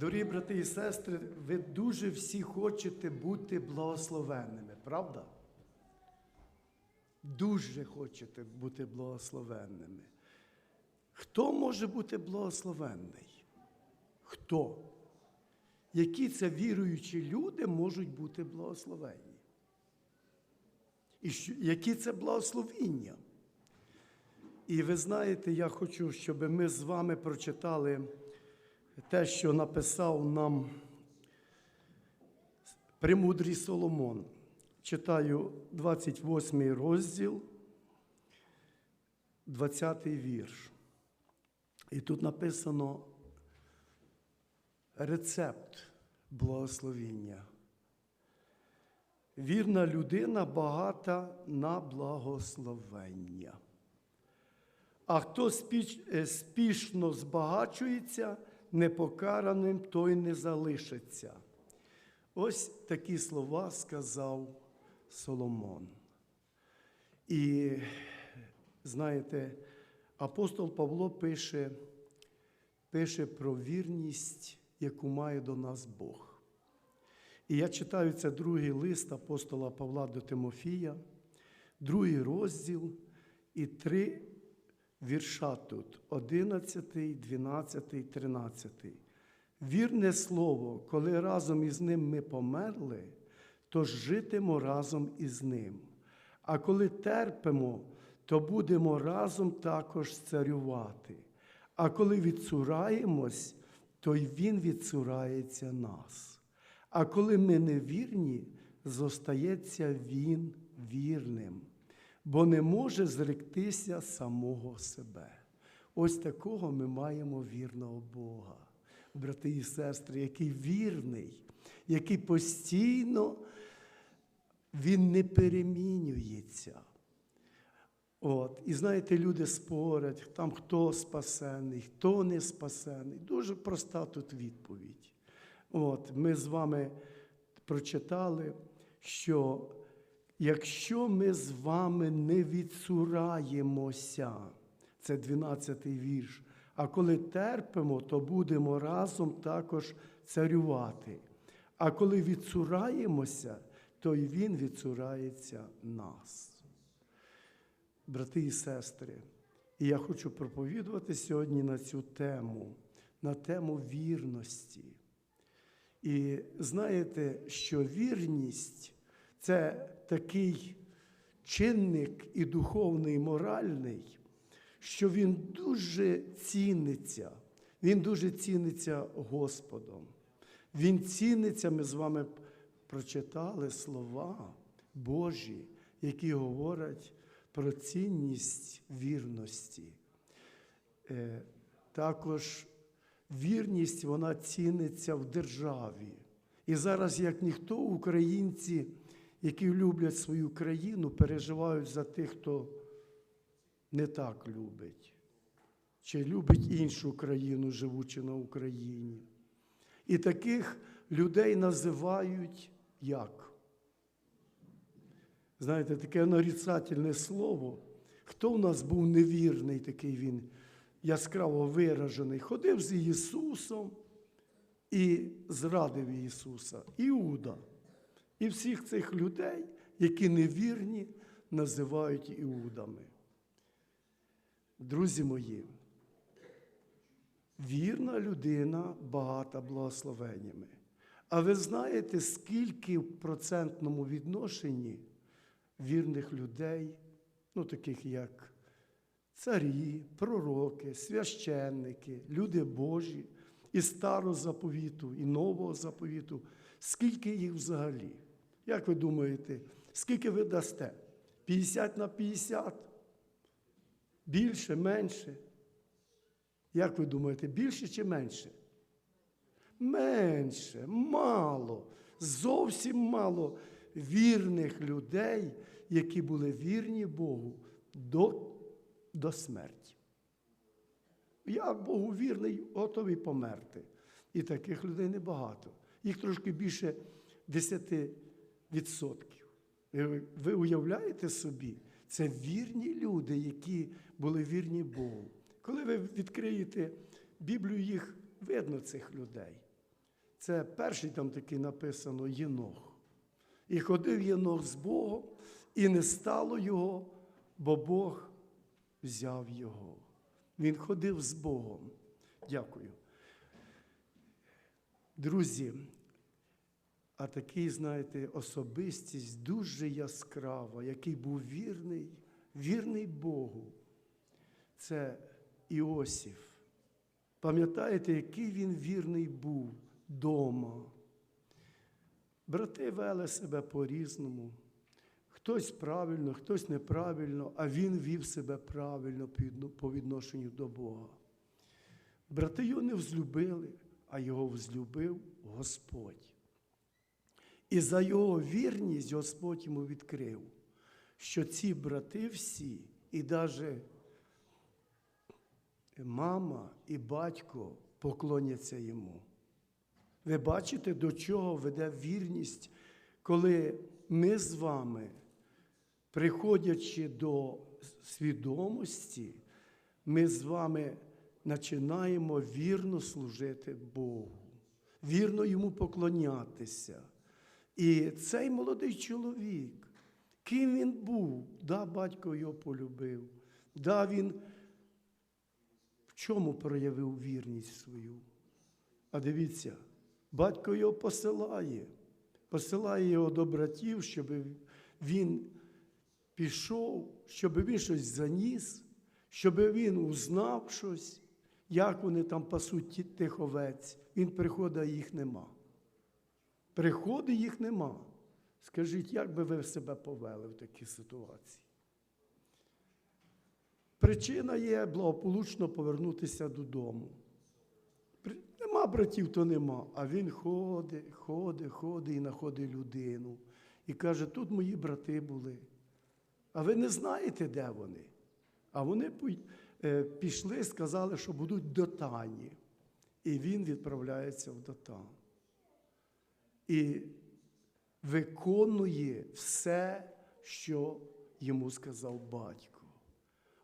Дорогі брати і сестри, ви дуже всі хочете бути благословенними, правда? Дуже хочете бути благословенними. Хто може бути благословенний? Хто? Які це віруючі люди можуть бути благословенні? І які це благословіння? І ви знаєте, я хочу, щоб ми з вами прочитали те, що написав нам премудрий Соломон. Читаю 28 розділ, 20 вірш. І тут написано рецепт благословіння. Вірна людина багата на благословення. А хто спіш, е, спішно збагачується, непокараним той не залишиться. Ось такі слова сказав Соломон. І знаєте, апостол Павло пише, пише про вірність, яку має до нас Бог. І я читаю це другий лист апостола Павла до Тимофія, другий розділ і три вірша тут: 11, 12, 13. Вірне слово, коли разом із ним ми померли, то житимо разом із ним. А коли терпимо, то будемо разом також царювати. А коли відцураємось, то й Він відцурається нас. А коли ми невірні, зостається Він вірним, бо не може зректися самого себе. Ось такого ми маємо вірного Бога, брати і сестри, який вірний, який постійно він не перемінюється. От. І знаєте, люди спорять, там хто спасений, хто не спасений. Дуже проста тут відповідь. От. Ми з вами прочитали, що якщо ми з вами не відсураємося, це 12-й вірш, а коли терпимо, то будемо разом також царювати. А коли відсураємося, то й Він відсурається нас. Брати і сестри, і я хочу проповідувати сьогодні на цю тему, на тему вірності. І знаєте, що вірність це такий чинник і духовний, і моральний, що він дуже ціниться, він дуже ціниться Господом. Він ціниться, ми з вами прочитали слова Божі, які говорять про цінність вірності. Е, Також вірність вона ціниться в державі. І зараз, як ніхто, українці, які люблять свою країну, переживають за тих, хто не так любить, чи любить іншу країну, живучи на Україні. І таких людей називають як? Знаєте, таке нарицательне слово. Хто в нас був невірний, такий він яскраво виражений, ходив з Ісусом і зрадив Ісуса. Іуда. І всіх цих людей, які невірні, називають іудами. Друзі мої, вірна людина багата благословеннями. А ви знаєте, скільки в процентному відношенні вірних людей, ну таких як царі, пророки, священники, люди Божі і старого заповіту, і нового заповіту, скільки їх взагалі? Як ви думаєте, скільки ви дасте? 50 на 50? Більше, менше? Як ви думаєте, більше чи менше? Менше, мало, зовсім мало вірних людей, які були вірні Богу до, до смерті. Я Богу вірний, готовий померти. І таких людей небагато. Їх трошки більше 10%. Ви, ви уявляєте собі, це вірні люди, які були вірні Богу. Коли ви відкриєте Біблію, їх видно цих людей. Це перший там такий написано Єнох. І ходив Єнох з Богом, і не стало його, бо Бог взяв його. Він ходив з Богом. Дякую. Друзі, а такий, знаєте, особистість дуже яскрава, який був вірний, вірний Богу. Це Іосиф. Пам'ятаєте, який він вірний був дома? Брати вели себе по-різному. Хтось правильно, хтось неправильно, а він вів себе правильно по відношенню до Бога. Брати його не взлюбили, а його взлюбив Господь. І за його вірність Господь йому відкрив, що ці брати всі, і навіть мама і батько поклоняться йому. Ви бачите, до чого веде вірність, коли ми з вами, приходячи до свідомості, ми з вами починаємо вірно служити Богу, вірно йому поклонятися. І цей молодий чоловік, ким він був, да, батько його полюбив, да, він в чому проявив вірність свою. А дивіться, батько його посилає, посилає його до братів, щоб він пішов, щоб він щось заніс, щоб він узнав щось, як вони там пасуть тих овець. Він приходить, а їх нема. Приходить їх нема. Скажіть, як би ви себе повели в такій ситуації? Причина є благополучно повернутися додому. Нема братів, то нема. А він ходить, ходить, ходить і знаходить людину. І каже, тут мої брати були. А ви не знаєте, де вони? А вони е, пішли, сказали, що будуть в Дотані. І він відправляється в Дотан. І виконує все, що йому сказав батько.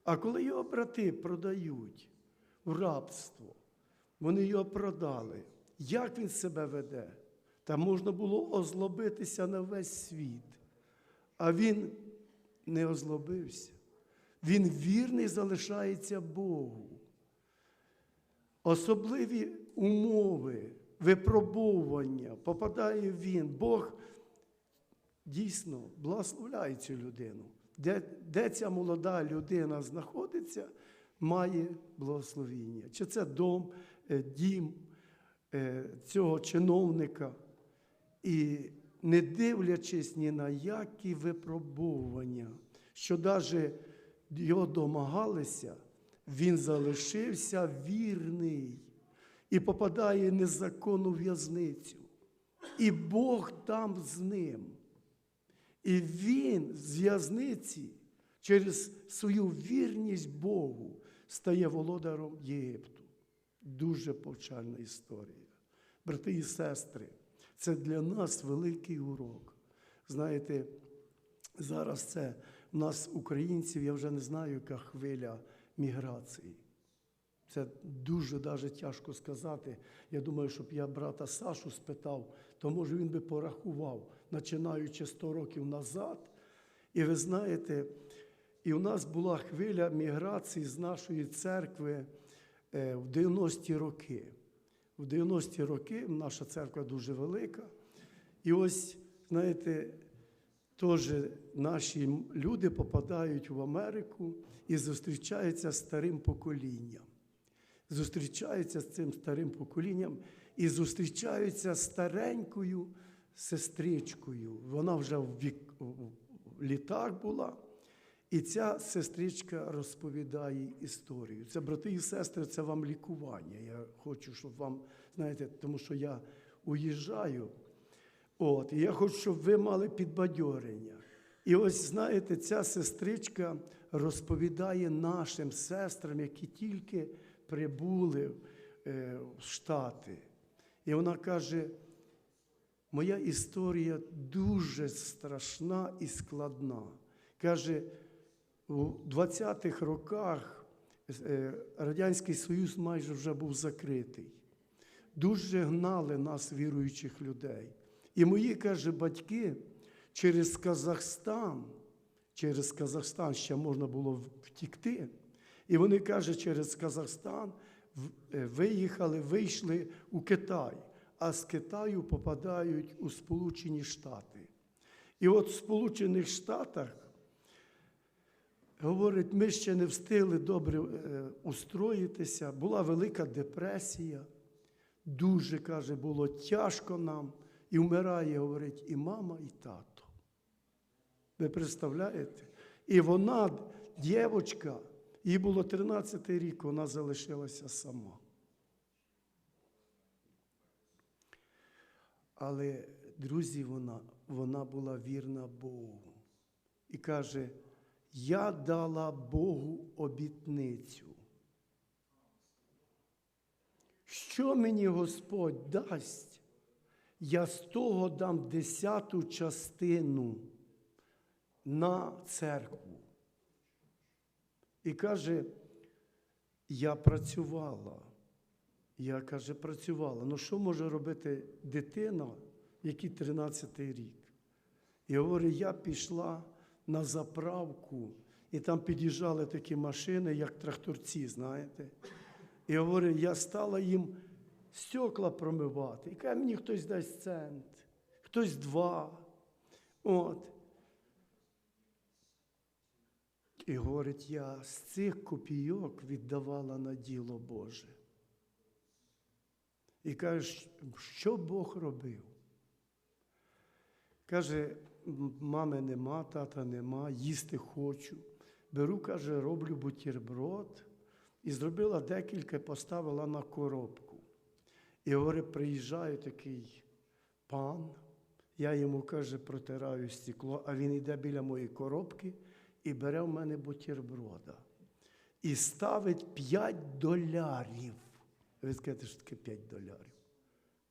А коли його брати продають в рабство, вони його продали, як він себе веде? Та можна було озлобитися на весь світ. А він не озлобився. Він вірний залишається Богу. Особливі умови, випробовування попадає він. Бог дійсно благословляє цю людину. Де, де ця молода людина знаходиться, має благословіння. Чи це дом, е, дім е, цього чиновника. І не дивлячись ні на які випробовування, що навіть його домагалися, він залишився вірний і попадає незаконну в'язницю. І Бог там з ним. І він з в'язниці через свою вірність Богу стає володаром Єгипту. Дуже повчальна історія. Брати і сестри, це для нас великий урок. Знаєте, зараз це в нас, українців, я вже не знаю, яка хвиля міграції. Це дуже даже тяжко сказати. Я думаю, щоб я брата Сашу спитав, то може він би порахував, починаючи 100 років назад. І ви знаєте, і у нас була хвиля міграції з нашої церкви е, в 90-ті роки. В 90-ті роки наша церква дуже велика. І ось, знаєте, теж наші люди попадають в Америку і зустрічаються з старим поколінням. Зустрічаються з цим старим поколінням і зустрічаються з старенькою сестричкою. Вона вже в, вік, в літах була. І ця сестричка розповідає історію. Це брати і сестри, це вам лікування. Я хочу, щоб вам, знаєте, тому що я уїжджаю. От, і я хочу, щоб ви мали підбадьорення. І ось, знаєте, ця сестричка розповідає нашим сестрам, які тільки прибули е, в Штати. І вона каже, моя історія дуже страшна і складна. Каже, у 20-х роках е, Радянський Союз майже вже був закритий. дуже гнали нас, віруючих людей. І мої, каже, батьки через Казахстан, через Казахстан ще можна було втікти. І вони, каже, через Казахстан е, виїхали, вийшли у Китай, а з Китаю попадають у Сполучені Штати. І от в Сполучених Штатах Говорить, ми ще не встигли добре е, устроїтися. Була велика депресія. Дуже, каже, було тяжко нам. І вмирає, говорить, і мама, і тато. Ви представляєте? І вона, дівчинка, їй було 13 рік, вона залишилася сама. Але, друзі, вона, вона була вірна Богу. І каже, я дала Богу обітницю. Що мені Господь дасть, я з того дам десяту частину на церкву. І каже, я працювала. Я каже, працювала. Ну що може робити дитина, якій 13 рік? І говорить, я пішла на заправку, і там під'їжджали такі машини, як тракторці, знаєте. І говорить, я стала їм стекла промивати. І каже, мені хтось дасть цент, хтось два. От. І говорить, я з цих копійок віддавала на діло Боже. І каже, що Бог робив? Каже, мами нема, тата нема, їсти хочу. Беру, каже, роблю бутерброд і зробила декілька, поставила на коробку. І говорить, приїжджає такий пан, я йому, каже, протираю стекло, а він йде біля моєї коробки і бере в мене бутерброда. І ставить 5 долярів. Ви скажете, що таке 5 долярів?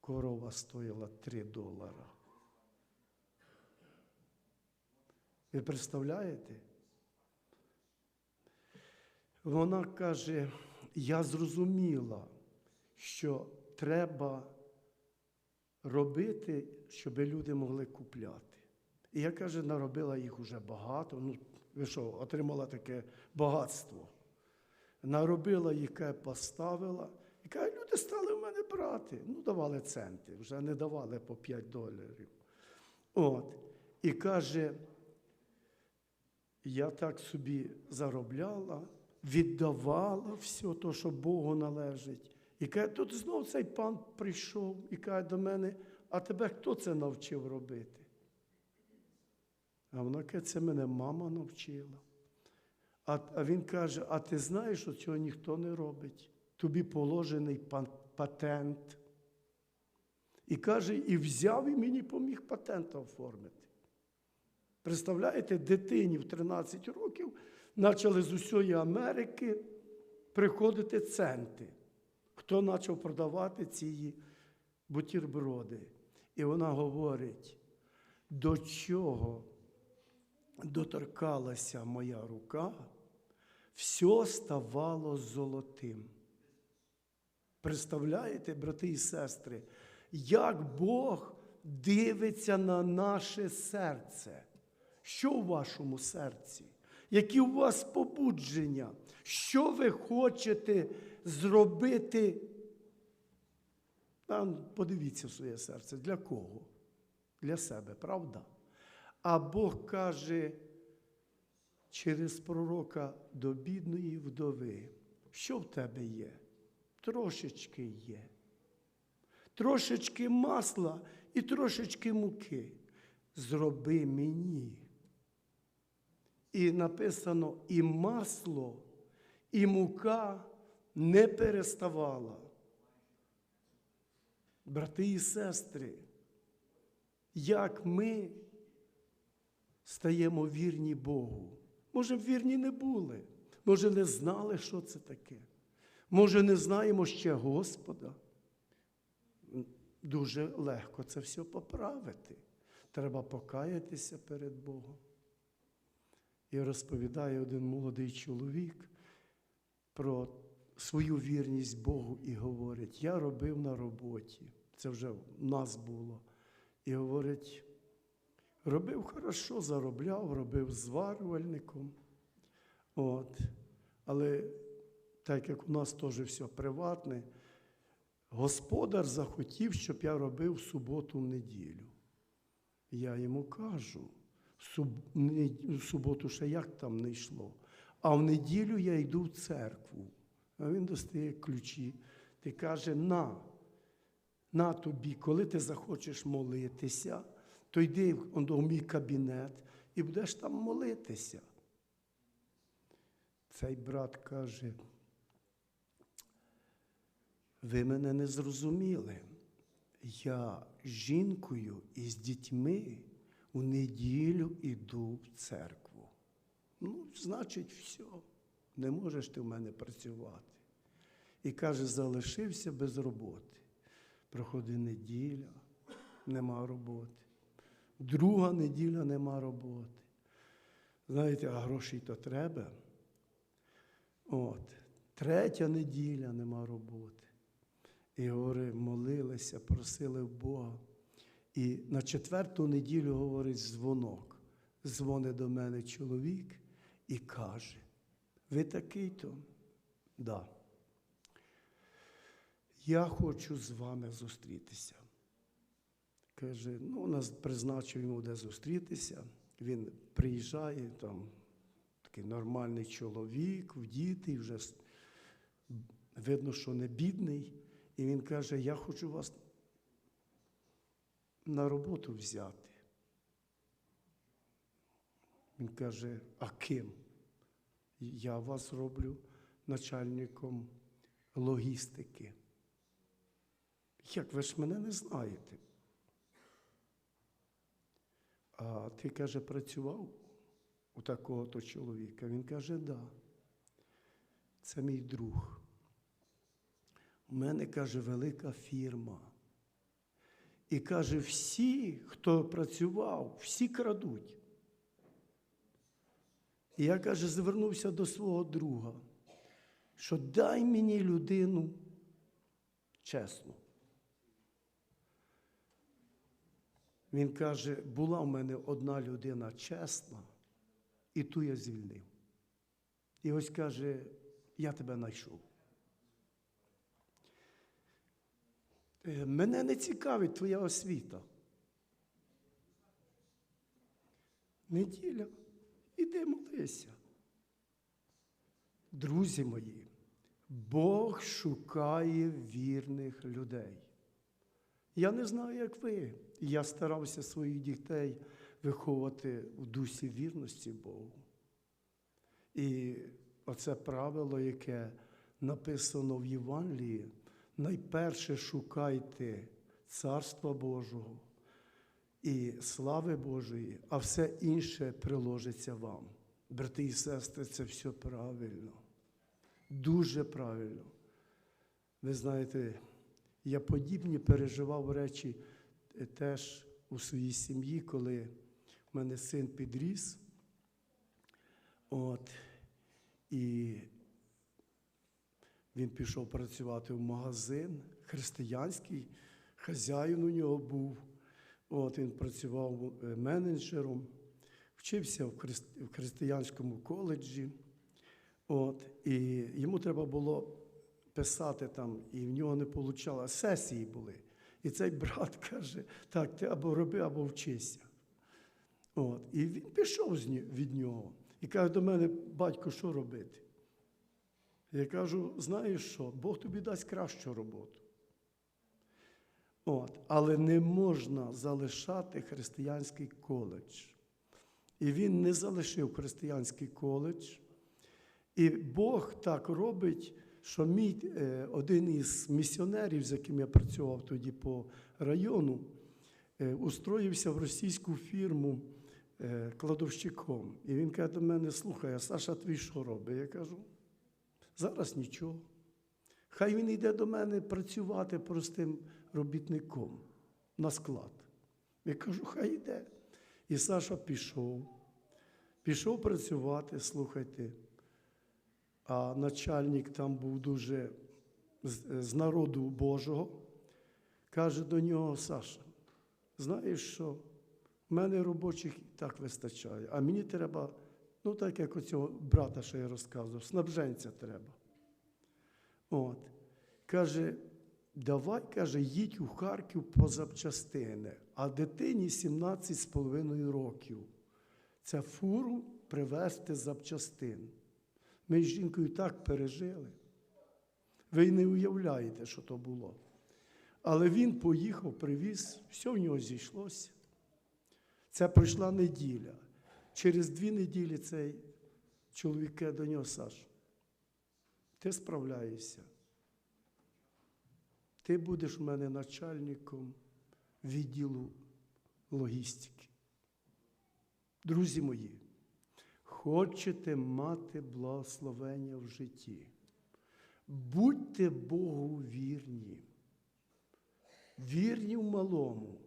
Корова стоїла 3 долара. Ви представляєте? Вона каже, я зрозуміла, що треба робити, щоб люди могли купляти. І я каже, наробила їх уже багато. Ну, ви що, отримала таке багатство. Наробила їх, поставила. І каже, люди стали в мене брати. Ну, давали центи, вже не давали по 5 доларів. От. І каже, я так собі заробляла, віддавала все те, що Богу належить. І каже, тут знов цей пан прийшов і каже до мене, а тебе хто це навчив робити? А вона каже, це мене мама навчила. А, а він каже: а ти знаєш, що цього ніхто не робить? Тобі положений патент. І каже, і взяв і мені поміг патент оформити. Представляєте, дитині в 13 років почали з усієї Америки приходити центи. Хто почав продавати ці бутерброди? І вона говорить, до чого доторкалася моя рука, все ставало золотим. Представляєте, брати і сестри, як Бог дивиться на наше серце? Що у вашому серці? Які у вас побудження? Що ви хочете зробити? Там подивіться в своє серце. Для кого? Для себе, правда? А Бог каже через пророка до бідної вдови, що в тебе є? Трошечки є. Трошечки масла і трошечки муки. Зроби мені. І написано, і масло, і мука не переставала. Брати і сестри, як ми стаємо вірні Богу. Може, вірні не були, може, не знали, що це таке. Може, не знаємо ще Господа. Дуже легко це все поправити. Треба покаятися перед Богом. І розповідає один молодий чоловік про свою вірність Богу і говорить, я робив на роботі. Це вже в нас було. І говорить, робив хорошо, заробляв, робив зварювальником. От. Але так як у нас теж все приватне, господар захотів, щоб я робив в суботу в неділю. Я йому кажу, в суботу ще як там не йшло. А в неділю я йду в церкву. А він достає ключі. Ти каже, на, на тобі, коли ти захочеш молитися, то йди в мій кабінет і будеш там молитися. Цей брат каже, ви мене не зрозуміли. Я жінкою і з дітьми у неділю йду в церкву. Ну, значить, все, не можеш ти в мене працювати. І каже, залишився без роботи. Проходить неділя, нема роботи. Друга неділя нема роботи. Знаєте, а грошей то треба. От. Третя неділя нема роботи. І говорить, молилися, просили Бога. І на четверту неділю говорить дзвонок. Дзвонить до мене чоловік і каже: ви такий-то? Да. Я хочу з вами зустрітися. Каже, ну, нас призначив йому де зустрітися. Він приїжджає, там такий нормальний чоловік, вдітий, вже видно, що не бідний. І він каже: Я хочу вас на роботу взяти. Він каже, а ким? Я вас роблю начальником логістики. Як ви ж мене не знаєте? А ти, каже, працював у такого-то чоловіка? Він каже, да. Це мій друг. У мене, каже, велика фірма. І каже, всі, хто працював, всі крадуть. І я, каже, звернувся до свого друга, що дай мені людину чесну. Він каже, була в мене одна людина чесна, і ту я звільнив. І ось каже, я тебе знайшов. Е, Мене не цікавить твоя освіта. Неділя, іди молися. Друзі мої, Бог шукає вірних людей. Я не знаю, як ви. Я старався своїх дітей виховувати в дусі вірності Богу. І оце правило, яке написано в Євангелії, найперше шукайте Царства Божого і слави Божої, а все інше приложиться вам. Брати і сестри, це все правильно. Дуже правильно. Ви знаєте, я подібні переживав речі теж у своїй сім'ї, коли в мене син підріс. От, і він пішов працювати в магазин християнський, хазяїн у нього був. От, він працював е, менеджером, вчився в християнському коледжі. От, і йому треба було писати там, і в нього не вийшло. Сесії були. І цей брат каже: так, ти або роби, або вчися. От. І він пішов від нього і каже до мене, батько, що робити? Я кажу, знаєш що, Бог тобі дасть кращу роботу. От. Але не можна залишати християнський коледж. І він не залишив християнський коледж. І Бог так робить, що мій е, один із місіонерів, з яким я працював тоді по району, е, устроївся в російську фірму е, кладовщиком. І він каже до мене: слухай, а Саша твій що робить? Я кажу, зараз нічого. Хай він йде до мене працювати простим робітником на склад. Я кажу, хай йде. І Саша пішов, пішов працювати, слухайте. А начальник там був дуже з, народу Божого, каже до нього Саша, знаєш що, в мене робочих і так вистачає, а мені треба, ну так як у цього брата, що я розказував, снабженця треба. От. Каже, давай, каже, їдь у Харків по запчастини, а дитині 17,5 років. Це фуру привезти запчастин. Ми з жінкою так пережили. Ви й не уявляєте, що то було. Але він поїхав, привіз, все в нього зійшлося. Це пройшла неділя. Через дві неділі цей чоловік до нього Саш, ти справляєшся. Ти будеш в мене начальником відділу логістики. Друзі мої, хочете мати благословення в житті, будьте Богу вірні, вірні в малому.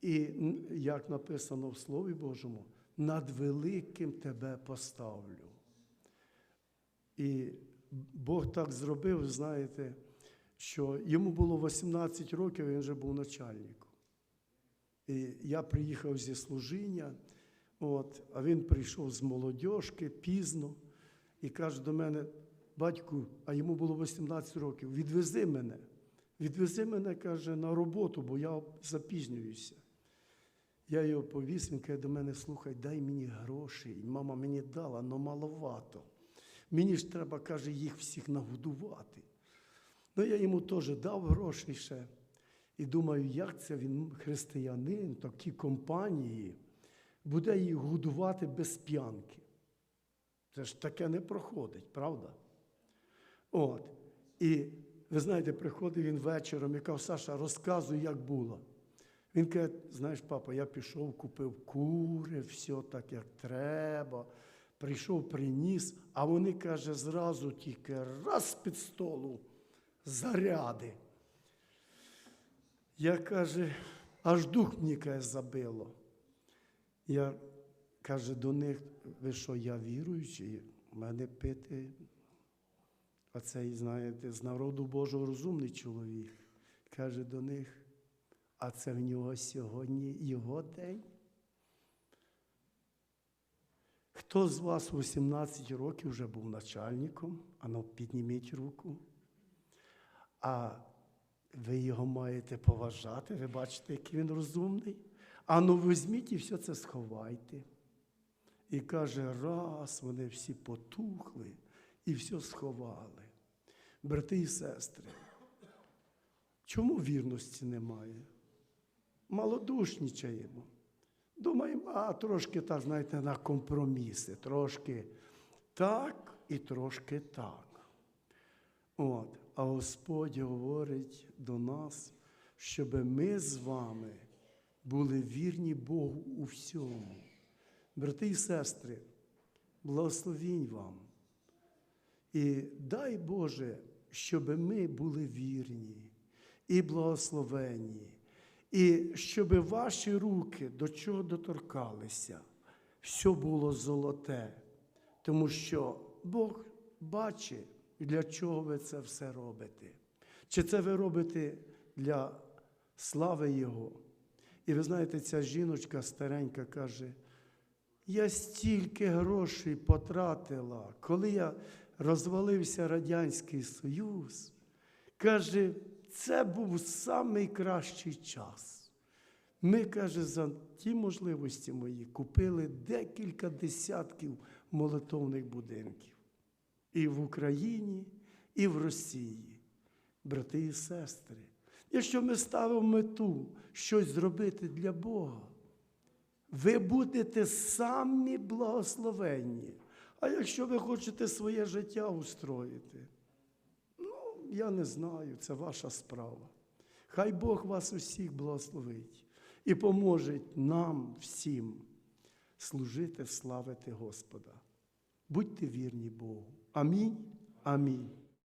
І, як написано в Слові Божому, над великим тебе поставлю. І Бог так зробив, знаєте, що йому було 18 років, він вже був начальником. І я приїхав зі служіння, от, а він прийшов з молодіжки пізно і каже до мене, батьку, а йому було 18 років, відвези мене. Відвези мене, каже, на роботу, бо я запізнююся. Я його повіз, він каже до мене, слухай, дай мені грошей. Мама мені дала, але маловато. Мені ж треба, каже, їх всіх нагодувати. Ну, я йому теж дав гроші ще. І думаю, як це він християнин, такі компанії, буде їх годувати без п'янки. Це ж таке не проходить, правда? От. І ви знаєте, приходив він вечором і каже, Саша, розказуй, як було. Він каже, знаєш, папа, я пішов, купив кури, все так, як треба. Прийшов, приніс, а вони, каже, зразу тільки раз під столу заряди. Я каже, аж дух мені каже, забило. Я каже до них, ви що, я віруючий, в мене пити. А цей, знаєте, з народу Божого розумний чоловік. Каже до них, а це в нього сьогодні його день. Хто з вас 18 років вже був начальником? Ану, підніміть руку. А ви його маєте поважати, ви бачите, який він розумний. Ану, візьміть і все це сховайте. І каже, раз вони всі потухли і все сховали. Брати і сестри, чому вірності немає? Малодушнічаємо. Думаємо, а трошки так, знаєте, на компроміси, трошки так і трошки так. От. А Господь говорить до нас, щоб ми з вами були вірні Богу у всьому. Брати і сестри, благословінь вам. І дай Боже, щоб ми були вірні і благословенні, і щоб ваші руки до чого доторкалися, все було золоте, тому що Бог бачить, для чого ви це все робите. Чи це ви робите для слави Його? І ви знаєте, ця жіночка старенька каже, я стільки грошей потратила, коли я розвалився Радянський Союз, каже, це був найкращий час. Ми, каже, за ті можливості мої купили декілька десятків молитовних будинків. І в Україні, і в Росії, брати і сестри. Якщо ми ставимо мету щось зробити для Бога, ви будете самі благословенні. А якщо ви хочете своє життя устроїти, ну, я не знаю, це ваша справа. Хай Бог вас усіх благословить і поможе нам всім служити, славити Господа. Будьте вірні Богу. Амінь. Амінь.